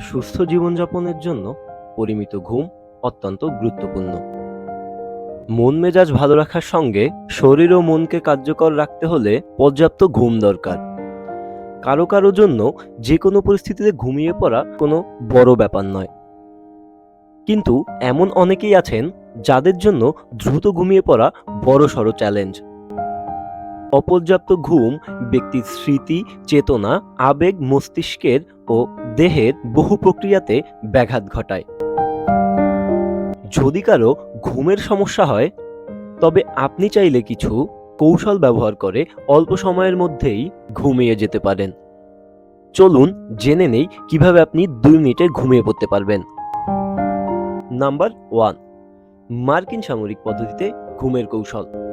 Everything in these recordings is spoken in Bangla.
সুস্থ জীবনযাপনের জন্য পরিমিত ঘুম অত্যন্ত গুরুত্বপূর্ণ। মন মেজাজ ভালো রাখার সঙ্গে শরীর ও মনকে কার্যকর রাখতে হলে পর্যাপ্ত ঘুম দরকার। কারও কারও জন্য যে কোনো পরিস্থিতিতে ঘুমিয়ে পড়া কোনো বড় ব্যাপার নয়। কিন্তু এমন অনেকেই আছেন যাদের জন্য দ্রুত ঘুমিয়ে পড়া বড় চ্যালেঞ্জ। অপর্যাপ্ত ঘুম, ব্যক্তির স্মৃতি, চেতনা, আবেগ, মস্তিষ্কের ও দেহের বহু প্রক্রিয়াতে ব্যাঘাত ঘটায়। যদি কারও ঘুমের সমস্যা হয়, তবে আপনি চাইলে কিছু কৌশল ব্যবহার করে অল্প সময়ের মধ্যেই ঘুমিয়ে যেতে পারেন। চলুন জেনে নেই কীভাবে আপনি দুই মিনিটে ঘুমিয়ে পড়তে পারবেন। নাম্বার ওয়ান, মার্কিন সামরিক পদ্ধতিতে ঘুমের কৌশল।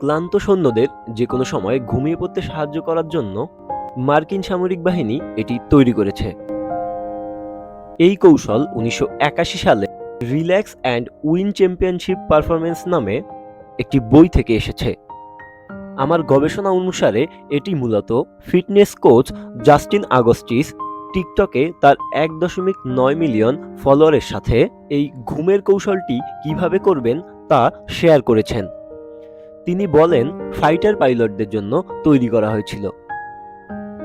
ক্লান্ত সৈন্যদের যে কোনো সময় ঘুমিয়ে পড়তে সাহায্য করার জন্য মার্কিন সামরিক বাহিনী এটি তৈরি করেছে। এই কৌশল উনিশশো একাশি সালে relax and win championship performance নামে একটি বই থেকে এসেছে। আমার গবেষণা অনুসারে এটি মূলত ফিটনেস কোচ জাস্টিন আগস্টিস টিকটকে তার এক দশমিক নয় মিলিয়ন ফলোয়ারের সাথে এই ঘুমের কৌশলটি কীভাবে করবেন তা শেয়ার করেছেন। তিনি বলেন ফাইটার পাইলটদের জন্য তৈরি করা হয়েছিল।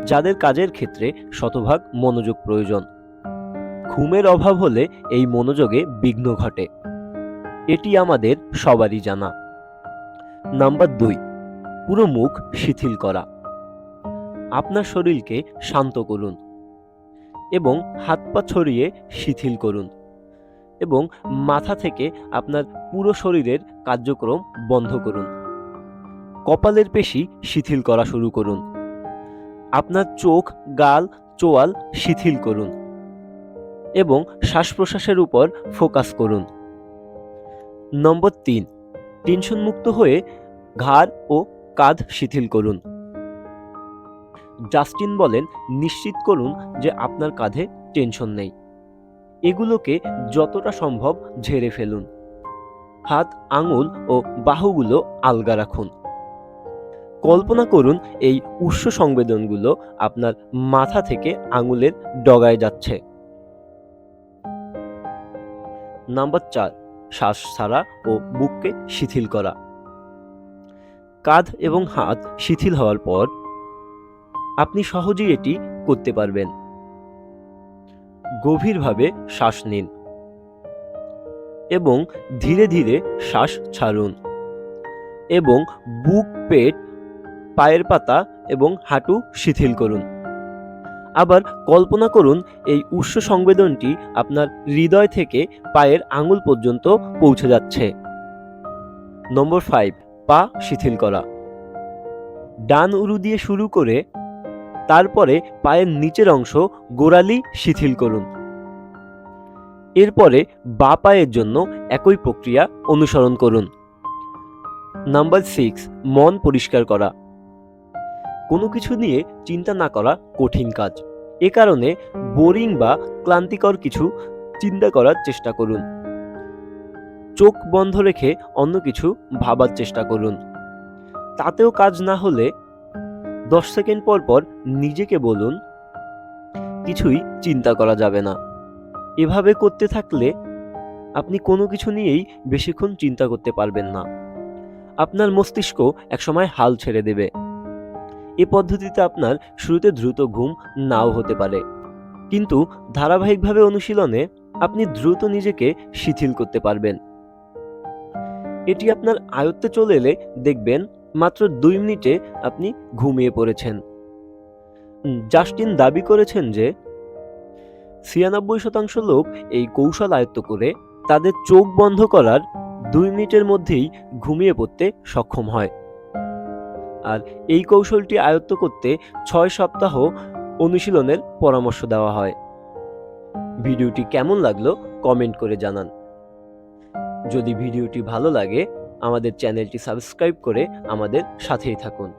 যাদের কাজের ক্ষেত্রে শতভাগ মনোযোগ প্রয়োজন। ঘুমের অভাব হলে এই মনোযোগে বিঘ্ন ঘটে। এটি আমাদের সবারই জানা। নাম্বার দুই, পুরো মুখ শিথিল করা। আপনার শরীরকে শান্ত করুন এবং হাত পা ছড়িয়ে শিথিল করুন এবং মাথা থেকে আপনার পুরো শরীরের কার্যক্রম বন্ধ করুন। কপালের পেশি শিথিল করা শুরু করুন। আপনার চোখ, গাল, চোয়াল শিথিল করুন এবং শ্বাস প্রশ্বাসের উপর ফোকাস করুন। নম্বর তিন টেনশন মুক্ত হয়ে ঘাড় ও কাঁধ শিথিল করুন। জাস্টিন বলেন, নিশ্চিত করুন যে আপনার কাঁধে টেনশন নেই। এগুলোকে যতটা সম্ভব ঝেড়ে ফেলুন। হাত, আঙুল ও বাহুগুলো আলগা রাখুন। কল্পনা করুন এই উৎস সংবেদনগুলো আপনার মাথা থেকে আঙুলের ডগায় যাচ্ছে। নাম্বার চার, শ্বাস ছাড়া ও বুককে শিথিল করা। কাঁধ এবং হাত শিথিল হওয়ার পর আপনি সহজেই এটি করতে পারবেন। গভীরভাবে শ্বাস নিন এবং ধীরে ধীরে শ্বাস ছাড়ুন এবং বুক, পেট পায়ের পাতা এবং হাঁটু শিথিল করুন। আবার কল্পনা করুন, এই উৎস সংবেদনটি আপনার হৃদয় থেকে পায়ের আঙুল পর্যন্ত পৌঁছে যাচ্ছে। নম্বর ফাইভ পা শিথিল করা। ডান উরু দিয়ে শুরু করে তারপরে পায়ের নিচের অংশ গোড়ালি শিথিল করুন। এরপরে বা পায়ের জন্য একই প্রক্রিয়া অনুসরণ করুন। নাম্বার সিক্স মন পরিষ্কার করা। কোনো কিছু নিয়ে চিন্তা না করা কঠিন কাজ। এ কারণে বোরিং বা ক্লান্তিকর কিছু চিন্তা করার চেষ্টা করুন। চোখ বন্ধ রেখে অন্য কিছু ভাবার চেষ্টা করুন। তাতেও কাজ না হলে দশ সেকেন্ড পর পর নিজেকে বলুন, কিছুই চিন্তা করা যাবে না। এভাবে করতে থাকলে আপনি কোনো কিছু নিয়েই বেশিক্ষণ চিন্তা করতে পারবেন না। আপনার মস্তিষ্ক একসময় হাল ছেড়ে দেবে। এ পদ্ধতিতে আপনার শুরুতে দ্রুত ঘুম নাও হতে পারে। কিন্তু ধারাবাহিকভাবে অনুশীলনে আপনি দ্রুত নিজেকে শিথিল করতে পারবেন। এটি আপনার আয়ত্তে চলে এলে দেখবেন মাত্র দুই মিনিটে আপনি ঘুমিয়ে পড়েছেন। জাস্টিন দাবি করেছেন যে, ছিয়ানব্বই শতাংশ লোক এই কৌশল আয়ত্ত করে তাদের চোখ বন্ধ করার দুই মিনিটের মধ্যেই ঘুমিয়ে পড়তে সক্ষম হয়। আর এই কৌশলটি আয়ত্ত করতে ছয় সপ্তাহ অনুশীলনের পরামর্শ দেওয়া হয়। ভিডিওটি কেমন লাগল কমেন্ট করে জানান। যদি ভিডিওটি ভালো লাগে, আমাদের চ্যানেলটি সাবস্ক্রাইব করে আমাদের সাথেই থাকুন।